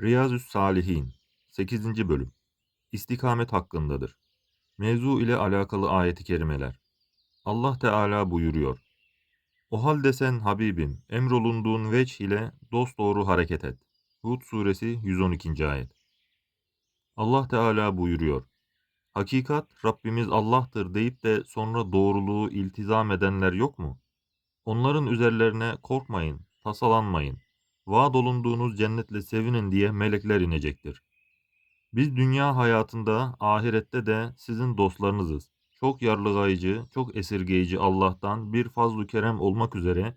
Riyazü's Salihin 8. bölüm İstikamet hakkındadır. Mevzu ile alakalı ayeti kerimeler. Allah Teala buyuruyor. O halde sen Habibim emrolunduğun veç ile dosdoğru hareket et. Hud suresi 112. ayet. Allah Teala buyuruyor. Hakikat Rabbimiz Allah'tır deyip de sonra doğruluğu iltizam edenler yok mu? Onların üzerlerine korkmayın, tasalanmayın. Vaad olunduğunuz cennetle sevinin diye melekler inecektir. Biz dünya hayatında, ahirette de sizin dostlarınızız. Çok yarlıgayıcı, çok esirgeyici Allah'tan bir fazlu kerem olmak üzere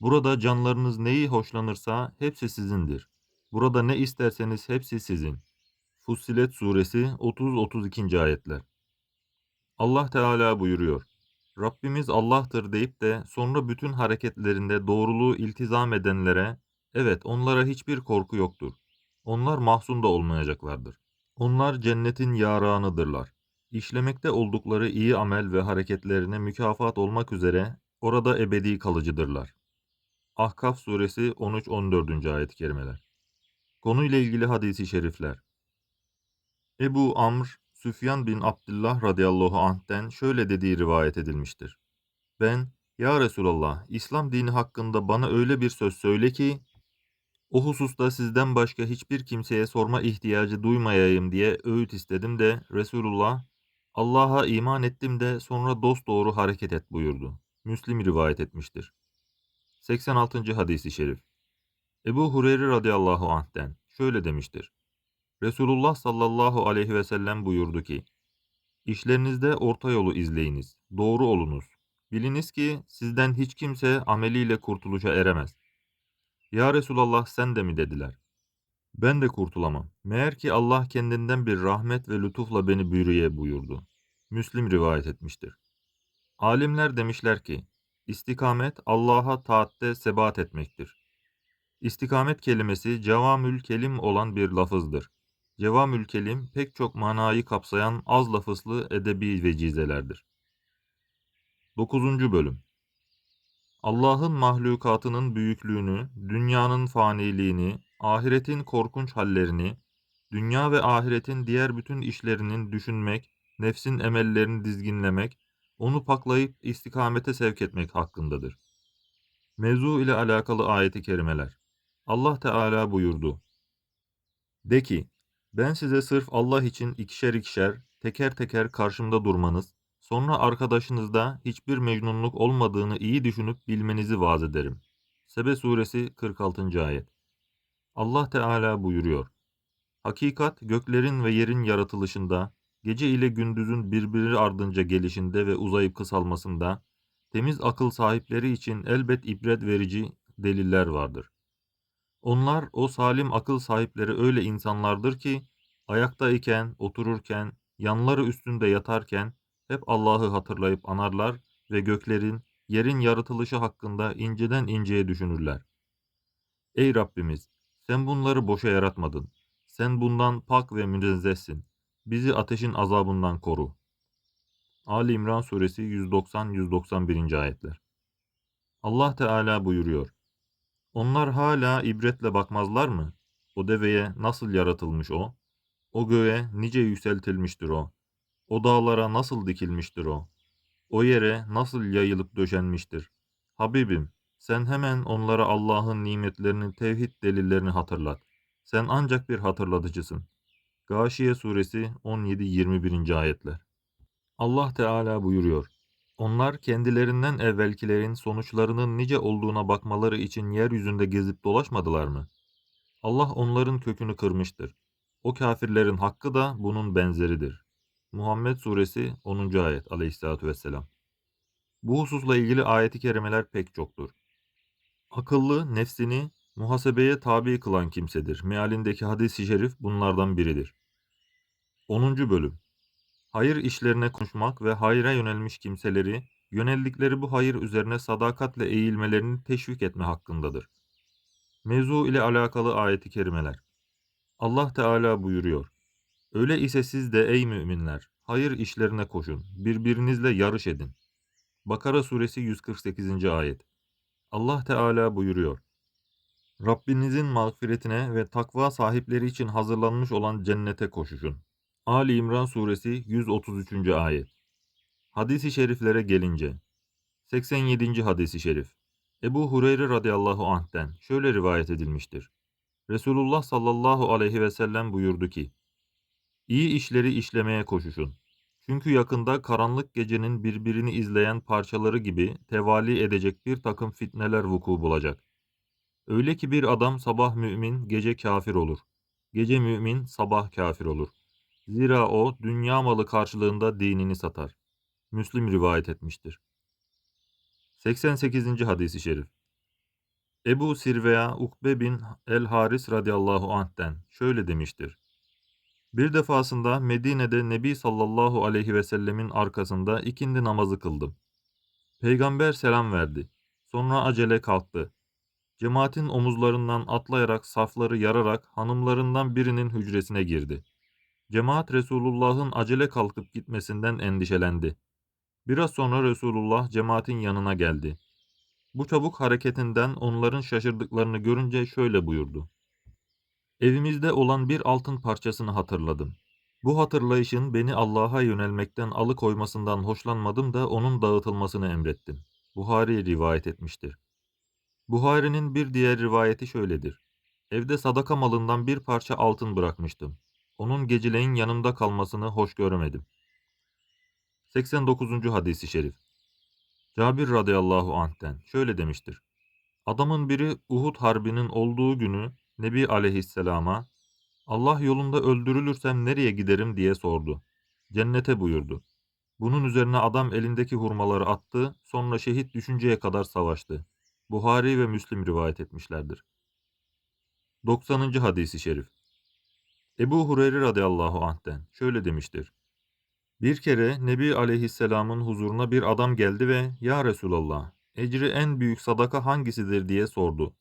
burada canlarınız neyi hoşlanırsa hepsi sizindir. Burada ne isterseniz hepsi sizin. Fussilet suresi 30-32. ayetler. Allah Teala buyuruyor. Rabbimiz Allah'tır deyip de sonra bütün hareketlerinde doğruluğu iltizam edenlere, evet onlara hiçbir korku yoktur. Onlar mahzun da olmayacaklardır. Onlar cennetin yaranıdırlar. İşlemekte oldukları iyi amel ve hareketlerine mükafat olmak üzere orada ebedi kalıcıdırlar. Ahkaf suresi 13-14. ayet-i kerimeler. Konuyla ilgili hadisi şerifler. Ebu Amr, Süfyan bin Abdullah radıyallahu anh'ten şöyle dediği rivayet edilmiştir. Ben, Ya Resulallah, İslam dini hakkında bana öyle bir söz söyle ki, o hususta sizden başka hiçbir kimseye sorma ihtiyacı duymayayım diye öğüt istedim de Resulullah, Allah'a iman ettim de sonra dosdoğru hareket et buyurdu. Müslim rivayet etmiştir. 86. hadisi şerif Ebu Hureyre radıyallahu anh'ten şöyle demiştir. Resulullah sallallahu aleyhi ve sellem buyurdu ki, İşlerinizde orta yolu izleyiniz, doğru olunuz. Biliniz ki sizden hiç kimse ameliyle kurtuluşa eremez. Ya Resulallah sen de mi dediler. Ben de kurtulamam. Meğer ki Allah kendinden bir rahmet ve lütufla beni bürüye buyurdu. Müslim rivayet etmiştir. Alimler demişler ki, istikamet Allah'a taatte sebat etmektir. İstikamet kelimesi cevamül kelim olan bir lafızdır. Cevamül kelim pek çok manayı kapsayan az lafızlı edebi vecizelerdir. 9. bölüm Allah'ın mahlukatının büyüklüğünü, dünyanın faniliğini, ahiretin korkunç hallerini, dünya ve ahiretin diğer bütün işlerinin düşünmek, nefsin emellerini dizginlemek, onu paklayıp istikamete sevk etmek hakkındadır. Mevzu ile alakalı ayeti kerimeler. Allah Teala buyurdu. De ki, ben size sırf Allah için ikişer ikişer, teker teker karşımda durmanız, sonra arkadaşınızda hiçbir mecnunluk olmadığını iyi düşünüp bilmenizi vaaz ederim. Sebe suresi 46. ayet. Allah Teala buyuruyor. Hakikat göklerin ve yerin yaratılışında, gece ile gündüzün birbiri ardınca gelişinde ve uzayıp kısalmasında, temiz akıl sahipleri için elbet ibret verici deliller vardır. Onlar o salim akıl sahipleri öyle insanlardır ki ayaktayken, otururken, yanları üstünde yatarken hep Allah'ı hatırlayıp anarlar ve göklerin, yerin yaratılışı hakkında inceden inceye düşünürler. Ey Rabbimiz! Sen bunları boşa yaratmadın. Sen bundan pak ve münezzehsin. Bizi ateşin azabından koru. Ali İmran suresi 190-191. ayetler. Allah Teala buyuruyor. Onlar hala ibretle bakmazlar mı? O deveye nasıl yaratılmış o? O göğe nice yükseltilmiştir o. O dağlara nasıl dikilmiştir o. O yere nasıl yayılıp döşenmiştir. Habibim, sen hemen onlara Allah'ın nimetlerinin tevhid delillerini hatırlat. Sen ancak bir hatırlatıcısın. Gâşiye suresi 17-21. ayetler. Allah Teala buyuruyor. Onlar kendilerinden evvelkilerin sonuçlarının nice olduğuna bakmaları için yeryüzünde gezip dolaşmadılar mı? Allah onların kökünü kırmıştır. O kafirlerin hakkı da bunun benzeridir. Muhammed Suresi 10. ayet aleyhissalatü vesselam. Bu hususla ilgili ayeti kerimeler pek çoktur. Akıllı, nefsini muhasebeye tabi kılan kimsedir. Mealindeki hadis-i şerif bunlardan biridir. 10. bölüm hayır işlerine koşmak ve hayra yönelmiş kimseleri, yöneldikleri bu hayır üzerine sadakatle eğilmelerini teşvik etme hakkındadır. Mevzu ile alakalı ayeti kerimeler. Allah Teala buyuruyor. Öyle ise siz de ey müminler, hayır işlerine koşun, birbirinizle yarış edin. Bakara suresi 148. ayet. Allah Teala buyuruyor. Rabbinizin mağfiretine ve takva sahipleri için hazırlanmış olan cennete koşuşun. Ali İmran suresi 133. ayet. Hadis-i şeriflere gelince 87. hadisi şerif. Ebu Hureyre radıyallahu anh'ten şöyle rivayet edilmiştir. Resulullah sallallahu aleyhi ve sellem buyurdu ki: İyi işleri işlemeye koşuşun. Çünkü yakında karanlık gecenin birbirini izleyen parçaları gibi tevali edecek bir takım fitneler vuku bulacak. Öyle ki bir adam sabah mümin, gece kafir olur. Gece mümin, sabah kafir olur. Zira o dünya malı karşılığında dinini satar. Müslim rivayet etmiştir. 88. hadisi şerif. Ebu Sirveya Ukbe bin el-Haris radıyallahu anh'ten şöyle demiştir. Bir defasında Medine'de Nebi sallallahu aleyhi ve sellemin arkasında ikindi namazı kıldım. Peygamber selam verdi. Sonra acele kalktı. Cemaatin omuzlarından atlayarak safları yararak hanımlarından birinin hücresine girdi. Cemaat Resulullah'ın acele kalkıp gitmesinden endişelendi. Biraz sonra Resulullah cemaatin yanına geldi. Bu çabuk hareketinden onların şaşırdıklarını görünce şöyle buyurdu. Evimizde olan bir altın parçasını hatırladım. Bu hatırlayışın beni Allah'a yönelmekten alıkoymasından hoşlanmadım da onun dağıtılmasını emrettim. Buhari rivayet etmiştir. Buhari'nin bir diğer rivayeti şöyledir. Evde sadaka malından bir parça altın bırakmıştım. Onun geceleyin yanımda kalmasını hoş göremedim. 89. hadisi şerif. Cabir radıyallahu anh'ten şöyle demiştir. Adamın biri Uhud harbinin olduğu günü Nebi aleyhisselama Allah yolunda öldürülürsem nereye giderim diye sordu. Cennete buyurdu. Bunun üzerine adam elindeki hurmaları attı, sonra şehit düşünceye kadar savaştı. Buhari ve Müslim rivayet etmişlerdir. 90. hadisi şerif. Ebu Hureyre radıyallahu anh'ten şöyle demiştir. Bir kere Nebi aleyhisselamın huzuruna bir adam geldi ve ''Ya Resulallah, ecri en büyük sadaka hangisidir?'' diye sordu.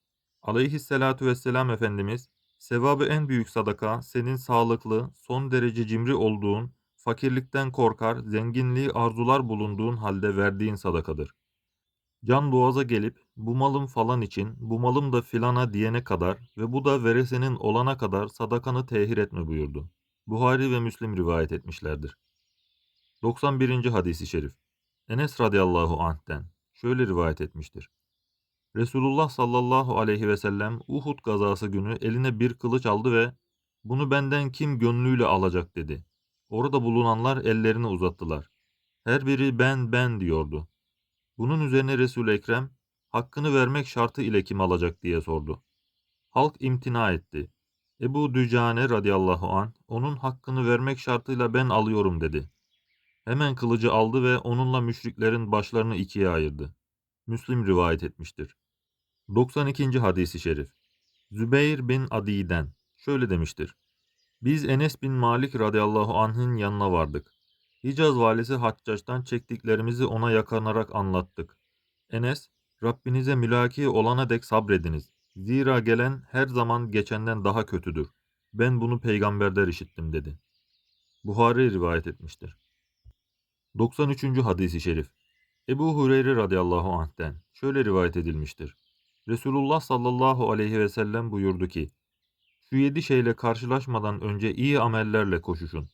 Aleyhisselatu vesselam Efendimiz, sevabı en büyük sadaka senin sağlıklı, son derece cimri olduğun, fakirlikten korkar, zenginliği arzular bulunduğun halde verdiğin sadakadır. Can boğaza gelip bu malım falan için, bu malım da filana diyene kadar ve bu da veresenin olana kadar sadakanı tehir etme buyurdu. Buhari ve Müslim rivayet etmişlerdir. 91. hadisi şerif. Enes radıyallahu anh'ten şöyle rivayet etmiştir. Resulullah sallallahu aleyhi ve sellem Uhud gazası günü eline bir kılıç aldı ve bunu benden kim gönlüyle alacak dedi. Orada bulunanlar ellerini uzattılar. Her biri ben ben diyordu. Bunun üzerine Resul Ekrem hakkını vermek şartı ile kim alacak diye sordu. Halk imtina etti. Ebu Dücane radıyallahu an onun hakkını vermek şartıyla ben alıyorum dedi. Hemen kılıcı aldı ve onunla müşriklerin başlarını ikiye ayırdı. Müslim rivayet etmiştir. 92. hadisi şerif. Zübeyir bin Adi'den şöyle demiştir. Biz Enes bin Malik radıyallahu anh'ın yanına vardık. Hicaz valisi Haccaç'tan çektiklerimizi ona yakanarak anlattık. Enes, Rabbinize mülaki olana dek sabrediniz. Zira gelen her zaman geçenden daha kötüdür. Ben bunu peygamberler işittim dedi. Buhari rivayet etmiştir. 93. hadisi şerif. Ebu Hureyre radıyallahu anh'ten şöyle rivayet edilmiştir. Resulullah sallallahu aleyhi ve sellem buyurdu ki, şu yedi şeyle karşılaşmadan önce iyi amellerle koşuşun.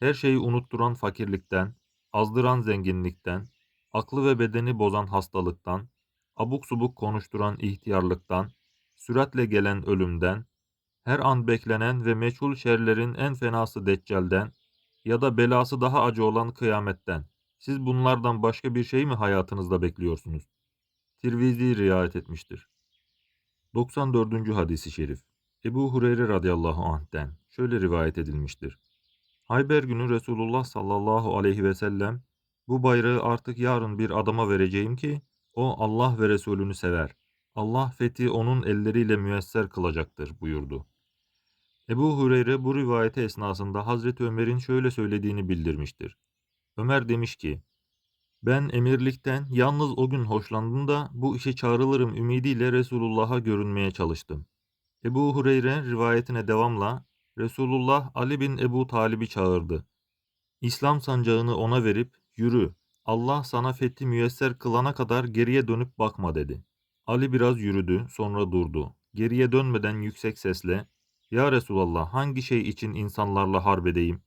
Her şeyi unutturan fakirlikten, azdıran zenginlikten, aklı ve bedeni bozan hastalıktan, abuk subuk konuşturan ihtiyarlıktan, süratle gelen ölümden, her an beklenen ve meçhul şerlerin en fenası deccalden ya da belası daha acı olan kıyametten. Siz bunlardan başka bir şey mi hayatınızda bekliyorsunuz? Tirvizi riayet etmiştir. 94. hadisi şerif. Ebu Hureyre radıyallahu anh'ten şöyle rivayet edilmiştir. Hayber günü Resulullah sallallahu aleyhi ve sellem bu bayrağı artık yarın bir adama vereceğim ki o Allah ve Resulünü sever. Allah fethi onun elleriyle müyesser kılacaktır buyurdu. Ebu Hureyre bu rivayeti esnasında Hazreti Ömer'in şöyle söylediğini bildirmiştir. Ömer demiş ki, ben emirlikten yalnız o gün hoşlandım da bu işe çağrılırım ümidiyle Resulullah'a görünmeye çalıştım. Ebu Hureyre rivayetine devamla Resulullah Ali bin Ebu Talib'i çağırdı. İslam sancağını ona verip yürü Allah sana fethi müyesser kılana kadar geriye dönüp bakma dedi. Ali biraz yürüdü sonra durdu. geriye dönmeden yüksek sesle "Ya Resulallah hangi şey için insanlarla harp edeyim?"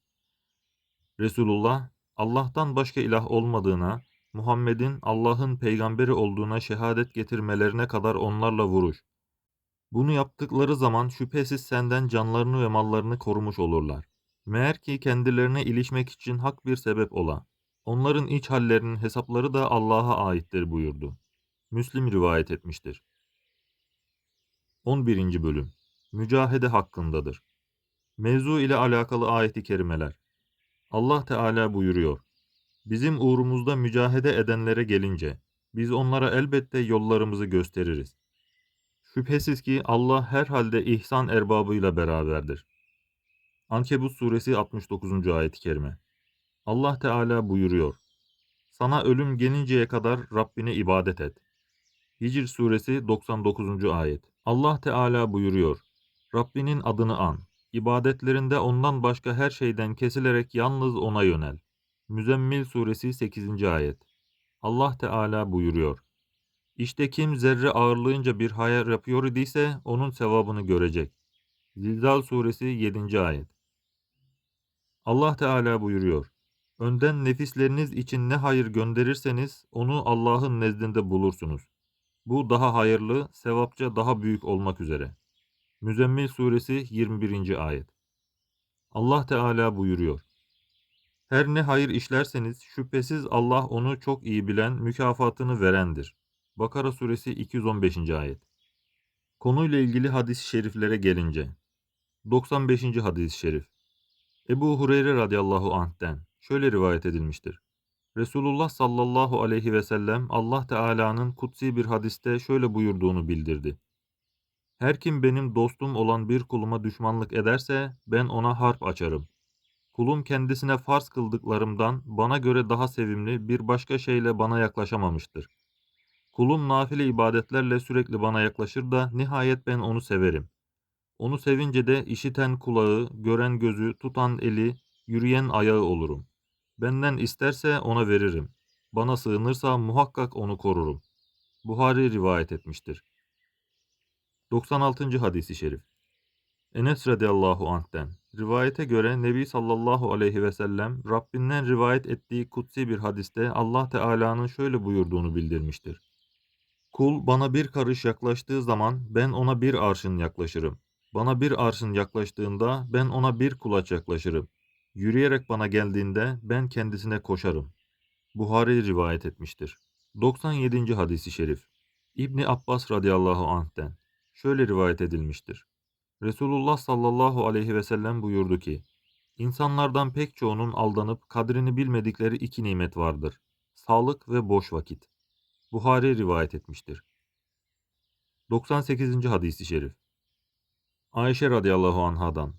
Resulullah Allah'tan başka ilah olmadığına, Muhammed'in Allah'ın peygamberi olduğuna şehadet getirmelerine kadar onlarla vuruş. Bunu yaptıkları zaman şüphesiz senden canlarını ve mallarını korumuş olurlar. Meğer ki kendilerine ilişmek için hak bir sebep ola. Onların iç hallerinin hesapları da Allah'a aittir buyurdu. Müslim rivayet etmiştir. 11. Bölüm Mücahede hakkındadır. Mevzu ile alakalı ayeti kerimeler. Allah Teala buyuruyor. Bizim uğrumuzda mücahede edenlere gelince, biz onlara elbette yollarımızı gösteririz. Şüphesiz ki Allah herhalde ihsan erbabıyla beraberdir. Ankebut suresi 69. ayet-i kerime. Allah Teala buyuruyor. Sana ölüm gelinceye kadar Rabbine ibadet et. Hicr suresi 99. ayet. Allah Teala buyuruyor. Rabbinin adını an. İbadetlerinde ondan başka her şeyden kesilerek yalnız ona yönel. Müzzemmil suresi 8. ayet. Allah Teala buyuruyor. İşte kim zerre ağırlığınca bir hayır yapıyor idiyse onun sevabını görecek. Zilzal suresi 7. ayet. Allah Teala buyuruyor. Önden nefisleriniz için ne hayır gönderirseniz onu Allah'ın nezdinde bulursunuz. Bu daha hayırlı, sevapça daha büyük olmak üzere. Müzzemmil suresi 21. ayet. Allah Teala buyuruyor. Her ne hayır işlerseniz şüphesiz Allah onu çok iyi bilen, mükafatını verendir. Bakara suresi 215. ayet. Konuyla ilgili hadis-i şeriflere gelince 95. hadis-i şerif. Ebu Hureyre radıyallahu anh'ten şöyle rivayet edilmiştir. Resulullah sallallahu aleyhi ve sellem Allah Teala'nın kutsi bir hadiste şöyle buyurduğunu bildirdi. Her kim benim dostum olan bir kuluma düşmanlık ederse ben ona harp açarım. Kulum kendisine farz kıldıklarımdan bana göre daha sevimli bir başka şeyle bana yaklaşamamıştır. Kulum nafile ibadetlerle sürekli bana yaklaşır da nihayet ben onu severim. Onu sevince de işiten kulağı, gören gözü, tutan eli, yürüyen ayağı olurum. Benden isterse ona veririm. Bana sığınırsa muhakkak onu korurum. Buhari rivayet etmiştir. 96. hadisi şerif. Enes radıyallahu anh'ten rivayete göre Nebi sallallahu aleyhi ve sellem Rabbinden rivayet ettiği kutsi bir hadiste Allah Teala'nın şöyle buyurduğunu bildirmiştir. Kul bana bir karış yaklaştığı zaman ben ona bir arşın yaklaşırım. Bana bir arşın yaklaştığında ben ona bir kulaç yaklaşırım. Yürüyerek bana geldiğinde ben kendisine koşarım. Buhari rivayet etmiştir. 97. hadisi şerif. İbni Abbas radıyallahu anh'ten şöyle rivayet edilmiştir. Resulullah sallallahu aleyhi ve sellem buyurdu ki, İnsanlardan pek çoğunun aldanıp kadrini bilmedikleri iki nimet vardır. Sağlık ve boş vakit. Buhari rivayet etmiştir. 98. hadisi şerif. Ayşe radıyallahu anhadan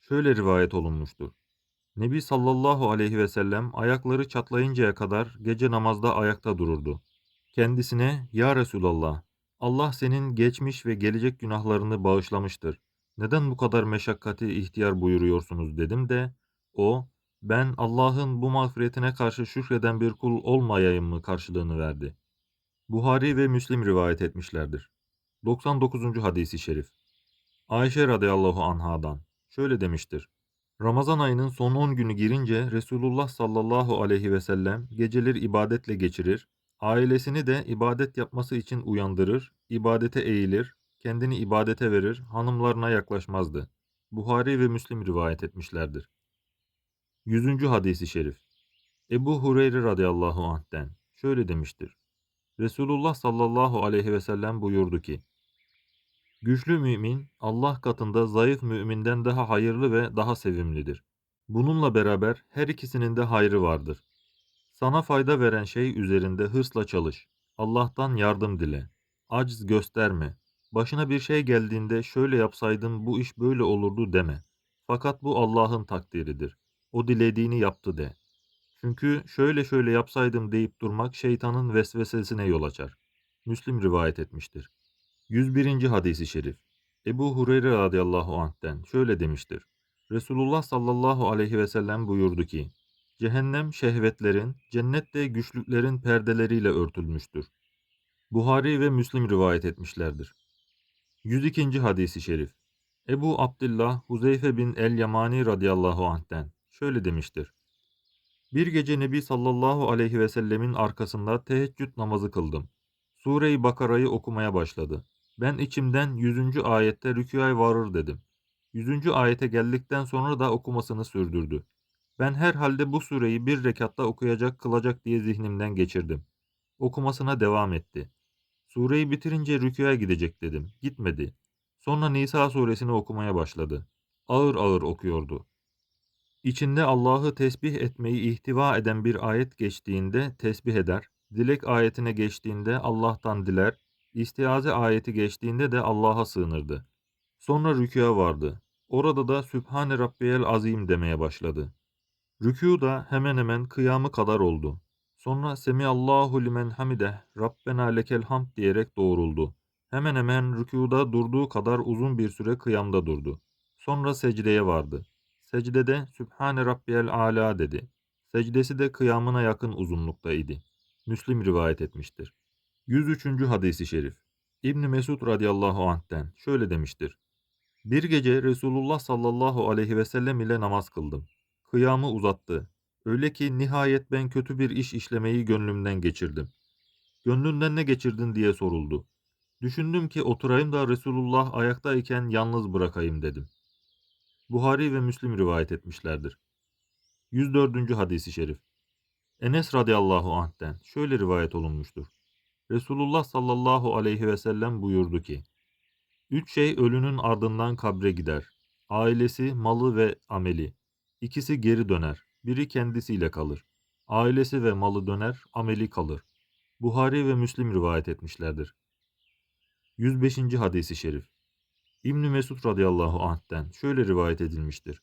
şöyle rivayet olunmuştur. Nebi sallallahu aleyhi ve sellem ayakları çatlayıncaya kadar gece namazda ayakta dururdu. Kendisine, Ya Resulallah, Allah senin geçmiş ve gelecek günahlarını bağışlamıştır. Neden bu kadar meşakkati ihtiyar buyuruyorsunuz dedim de, o, ben Allah'ın bu mağfiretine karşı şükreden bir kul olmayayım mı karşılığını verdi. Buhari ve Müslim rivayet etmişlerdir. 99. hadisi şerif. Ayşe radıyallahu anhadan şöyle demiştir. Ramazan ayının son 10 günü girince Resulullah sallallahu aleyhi ve sellem geceleri ibadetle geçirir, ailesini de ibadet yapması için uyandırır, ibadete eğilir, kendini ibadete verir, hanımlarına yaklaşmazdı. Buhari ve Müslim rivayet etmişlerdir. 100. hadisi şerif. Ebu Hureyre radıyallahu anh'ten şöyle demiştir. Resulullah sallallahu aleyhi ve sellem buyurdu ki, Güçlü mümin Allah katında zayıf müminden daha hayırlı ve daha sevimlidir. Bununla beraber her ikisinin de hayrı vardır. Sana fayda veren şey üzerinde hırsla çalış. Allah'tan yardım dile. Aciz gösterme. Başına bir şey geldiğinde şöyle yapsaydın bu iş böyle olurdu deme. Fakat bu Allah'ın takdiridir. O dilediğini yaptı de. Çünkü şöyle şöyle yapsaydım deyip durmak şeytanın vesvesesine yol açar. Müslim rivayet etmiştir. 101. hadisi şerif. Ebu Hureyre radıyallahu anh'ten şöyle demiştir. Resulullah sallallahu aleyhi ve sellem buyurdu ki, Cehennem şehvetlerin, cennet de güçlüklerin perdeleriyle örtülmüştür. Buhari ve Müslim rivayet etmişlerdir. 102. hadisi şerif. Ebu Abdullah Huzeyfe bin el-Yamani radıyallahu anh'ten şöyle demiştir. Bir gece Nebi sallallahu aleyhi ve sellemin arkasında teheccüd namazı kıldım. Sure-i Bakara'yı okumaya başladı. Ben içimden 100. ayette rükûya varır dedim. 100. ayete geldikten sonra da okumasını sürdürdü. Ben herhalde bu sureyi bir rekatta okuyacak kılacak diye zihnimden geçirdim. Okumasına devam etti. Sureyi bitirince rükûya gidecek dedim. Gitmedi. Sonra Nisa suresini okumaya başladı. Ağır ağır okuyordu. İçinde Allah'ı tesbih etmeyi ihtiva eden bir ayet geçtiğinde tesbih eder, dilek ayetine geçtiğinde Allah'tan diler, istiaze ayeti geçtiğinde de Allah'a sığınırdı. Sonra rükûya vardı. Orada da Sübhane Rabbiyel Azim demeye başladı. Rükû da hemen hemen kıyamı kadar oldu. Sonra Semiallahu limen hamideh, Rabbena lekel hamd diyerek doğruldu. Hemen hemen rükûda durduğu kadar uzun bir süre kıyamda durdu. Sonra secdeye vardı. Secdede Sübhane Rabbiyel Ala dedi. Secdesi de kıyamına yakın uzunlukta idi. Müslim rivayet etmiştir. 103. hadisi şerif. İbn Mesud radıyallahu anh'ten şöyle demiştir. Bir gece Resulullah sallallahu aleyhi ve sellem ile namaz kıldım. Kıyamı uzattı. Öyle ki nihayet ben kötü bir iş işlemeyi gönlümden geçirdim. Gönlünden ne geçirdin diye soruldu. Düşündüm ki oturayım da Resulullah ayaktayken yalnız bırakayım dedim. Buhari ve Müslim rivayet etmişlerdir. 104. hadisi şerif. Enes radıyallahu anh'ten şöyle rivayet olunmuştur. Resulullah sallallahu aleyhi ve sellem buyurdu ki, Üç şey ölünün ardından kabre gider. Ailesi, malı ve ameli. İkisi geri döner. Biri kendisiyle kalır. Ailesi ve malı döner, ameli kalır. Buhari ve Müslim rivayet etmişlerdir. 105. hadisi şerif. İbn Mesud radıyallahu anh'ten şöyle rivayet edilmiştir.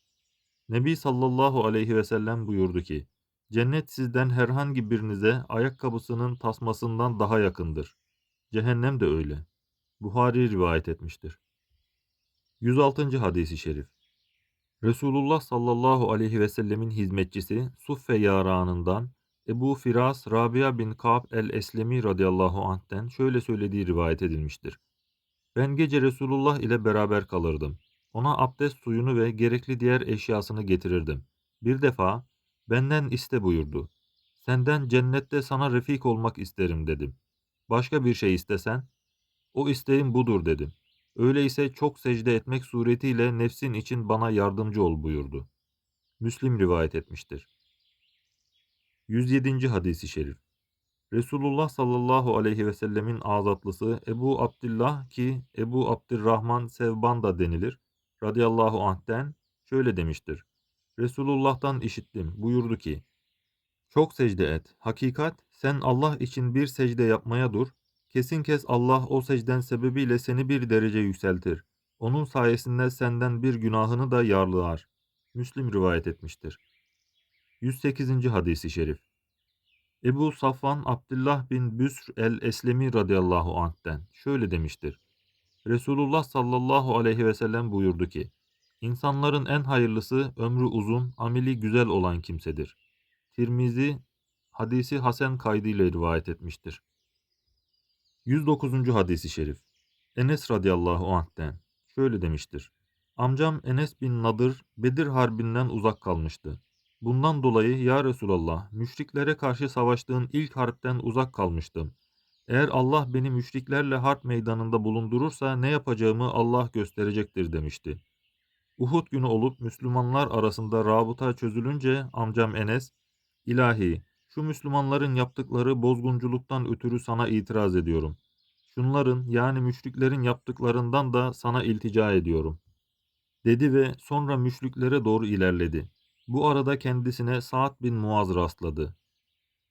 Nebi sallallahu aleyhi ve sellem buyurdu ki, Cennet sizden herhangi birinize ayakkabısının tasmasından daha yakındır. Cehennem de öyle. Buhari rivayet etmiştir. 106. hadisi şerif. Resulullah sallallahu aleyhi ve sellemin hizmetçisi Suffe yaranından Ebu Firas Rabia bin Ka'b el-Eslemi radıyallahu anh'ten şöyle söylediği rivayet edilmiştir. Ben gece Resulullah ile beraber kalırdım. Ona abdest suyunu ve gerekli diğer eşyasını getirirdim. Bir defa benden iste buyurdu. Senden cennette sana refik olmak isterim dedim. Başka bir şey istesen? O isteğim budur dedim. Öyleyse çok secde etmek suretiyle nefsin için bana yardımcı ol buyurdu. Müslim rivayet etmiştir. 107. hadisi şerif. Resulullah sallallahu aleyhi ve sellemin azatlısı Ebu Abdullah ki Ebu Abdurrahman Sevban da denilir. Radıyallahu anh'ten şöyle demiştir. Resulullah'tan işittim. Buyurdu ki, Çok secde et. Hakikat, sen Allah için bir secde yapmaya dur. Kesin kes Allah o secden sebebiyle seni bir derece yükseltir. Onun sayesinde senden bir günahını da yarlılar. Müslim rivayet etmiştir. 108. hadisi şerif. Ebu Safvan Abdullah bin Büsr el-Eslemi radıyallahu anh'ten şöyle demiştir. Resulullah sallallahu aleyhi ve sellem buyurdu ki, İnsanların en hayırlısı ömrü uzun, ameli güzel olan kimsedir. Tirmizi hadisi Hasan kaydıyla rivayet etmiştir. 109. hadisi şerif. Enes radıyallahu anh'ten şöyle demiştir. Amcam Enes bin Nadır Bedir harbinden uzak kalmıştı. Bundan dolayı ya Resulallah müşriklere karşı savaştığın ilk harpten uzak kalmıştım. Eğer Allah beni müşriklerle harp meydanında bulundurursa ne yapacağımı Allah gösterecektir demişti. Uhud günü olup Müslümanlar arasında rabıta çözülünce amcam Enes, ilahi şu Müslümanların yaptıkları bozgunculuktan ötürü sana itiraz ediyorum. Şunların yani müşriklerin yaptıklarından da sana iltica ediyorum. Dedi ve sonra müşriklere doğru ilerledi. Bu arada kendisine Sa'd bin Muaz rastladı.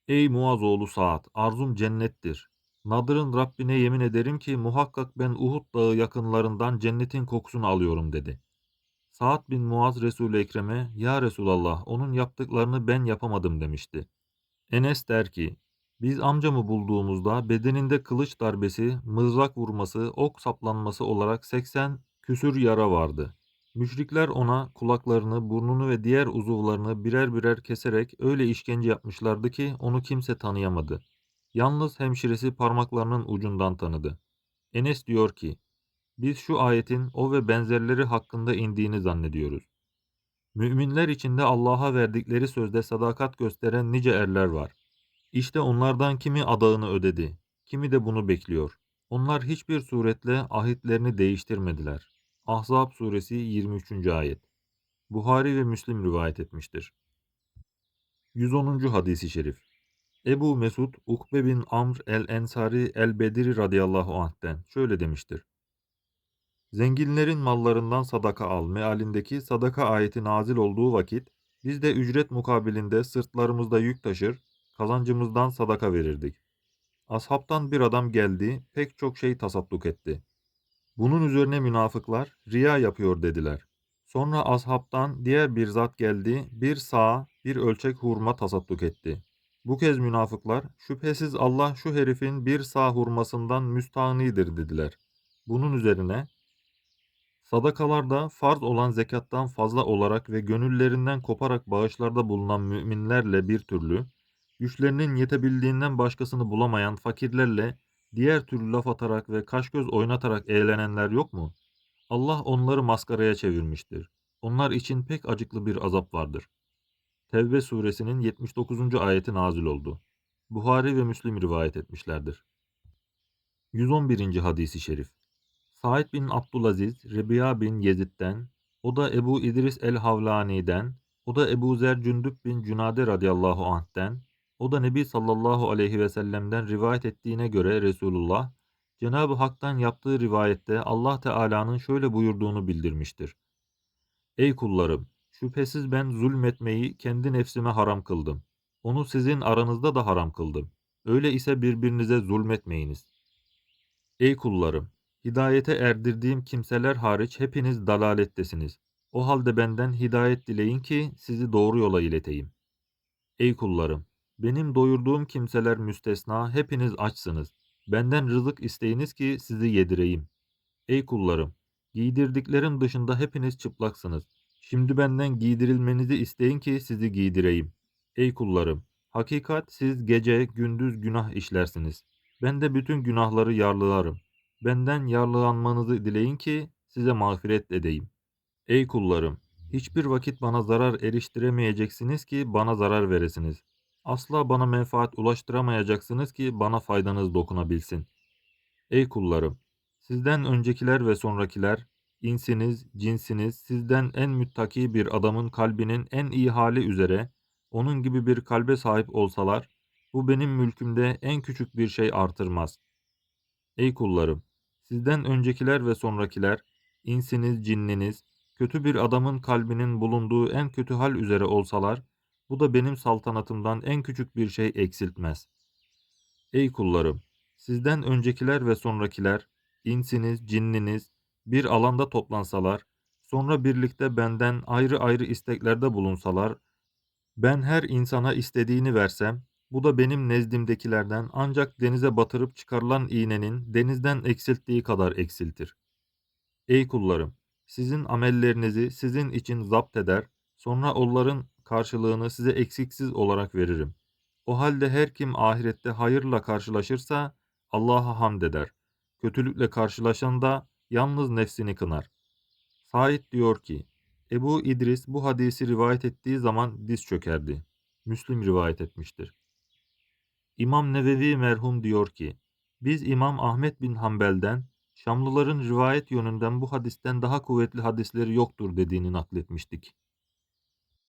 Ey Muaz oğlu Sa'd, arzum cennettir. Nadır'ın Rabbine yemin ederim ki muhakkak ben Uhud dağı yakınlarından cennetin kokusunu alıyorum dedi. Sa'd bin Muaz Resul-i Ekrem'e ya Resulallah onun yaptıklarını ben yapamadım demişti. Enes der ki biz amcamı bulduğumuzda bedeninde kılıç darbesi, mızrak vurması, ok saplanması olarak 80 küsür yara vardı. Müşrikler ona kulaklarını, burnunu ve diğer uzuvlarını birer birer keserek öyle işkence yapmışlardı ki onu kimse tanıyamadı. Yalnız hemşiresi parmaklarının ucundan tanıdı. Enes diyor ki, Biz şu ayetin o ve benzerleri hakkında indiğini zannediyoruz. Müminler içinde Allah'a verdikleri sözde sadakat gösteren nice erler var. İşte onlardan kimi adağını ödedi, kimi de bunu bekliyor. Onlar hiçbir suretle ahitlerini değiştirmediler. Ahzab suresi 23. ayet. Buhari ve Müslim rivayet etmiştir. 110. hadisi şerif. Ebu Mesud Ukbe bin Amr el-Ensari el-Bedri radıyallahu anh'ten şöyle demiştir. Zenginlerin mallarından sadaka al mealindeki sadaka ayeti nazil olduğu vakit biz de ücret mukabilinde sırtlarımızda yük taşır, kazancımızdan sadaka verirdik. Ashabtan bir adam geldi, pek çok şey tasadduk etti. Bunun üzerine münafıklar riya yapıyor dediler. Sonra ashabtan diğer bir zat geldi, bir sağ, bir ölçek hurma tasadduk etti. Bu kez münafıklar, şüphesiz Allah şu herifin bir sağ hurmasından müstahnidir dediler. Bunun üzerine, sadakalarda farz olan zekattan fazla olarak ve gönüllerinden koparak bağışlarda bulunan müminlerle bir türlü, güçlerinin yetebildiğinden başkasını bulamayan fakirlerle diğer türlü laf atarak ve kaş göz oynatarak eğlenenler yok mu? Allah onları maskaraya çevirmiştir. Onlar için pek acıklı bir azap vardır. Tevbe suresinin 79. ayeti nazil oldu. Buhari ve Müslim rivayet etmişlerdir. 111. hadisi şerif. Said bin Abdülaziz, Rebiya bin Yezid'den, o da Ebu İdris el-Havlani'den, o da Ebu Zer Cündüb bin Cünade radıyallahu anh'ten, o da Nebi sallallahu aleyhi ve sellem'den rivayet ettiğine göre Resulullah, Cenab-ı Hak'tan yaptığı rivayette Allah Teala'nın şöyle buyurduğunu bildirmiştir. Ey kullarım! Şüphesiz ben zulmetmeyi kendi nefsime haram kıldım. Onu sizin aranızda da haram kıldım. Öyle ise birbirinize zulmetmeyiniz. Ey kullarım! Hidayete erdirdiğim kimseler hariç hepiniz dalalettesiniz. O halde benden hidayet dileyin ki sizi doğru yola ileteyim. Ey kullarım! Benim doyurduğum kimseler müstesna, hepiniz açsınız. Benden rızık isteyiniz ki sizi yedireyim. Ey kullarım! Giydirdiklerim dışında hepiniz çıplaksınız. Şimdi benden giydirilmenizi isteyin ki sizi giydireyim. Ey kullarım! Hakikat siz gece gündüz günah işlersiniz. Ben de bütün günahları yarlılarım. Benden yarlılanmanızı dileyin ki size mağfiret edeyim. Ey kullarım! Hiçbir vakit bana zarar eriştiremeyeceksiniz ki bana zarar veresiniz. Asla bana menfaat ulaştıramayacaksınız ki bana faydanız dokunabilsin. Ey kullarım! Sizden öncekiler ve sonrakiler, insiniz, cinsiniz, sizden en müttaki bir adamın kalbinin en iyi hali üzere, onun gibi bir kalbe sahip olsalar, bu benim mülkümde en küçük bir şey artırmaz. Ey kullarım! Sizden öncekiler ve sonrakiler, insiniz, cinniniz, kötü bir adamın kalbinin bulunduğu en kötü hal üzere olsalar, bu da benim saltanatımdan en küçük bir şey eksiltmez. Ey kullarım! Sizden öncekiler ve sonrakiler, insiniz, cinniniz, bir alanda toplansalar, sonra birlikte benden ayrı ayrı isteklerde bulunsalar, ben her insana istediğini versem, bu da benim nezdimdekilerden ancak denize batırıp çıkarılan iğnenin denizden eksilttiği kadar eksiltir. Ey kullarım! Sizin amellerinizi sizin için zapt eder, sonra onların karşılığını size eksiksiz olarak veririm. O halde her kim ahirette hayırla karşılaşırsa Allah'a hamd eder. Kötülükle karşılaşan da yalnız nefsini kınar. Said diyor ki, Ebu İdris bu hadisi rivayet ettiği zaman diz çökerdi. Müslim rivayet etmiştir. İmam Nevevi merhum diyor ki, biz İmam Ahmet bin Hanbel'den Şamlıların rivayet yönünden bu hadisten daha kuvvetli hadisleri yoktur dediğini nakletmiştik.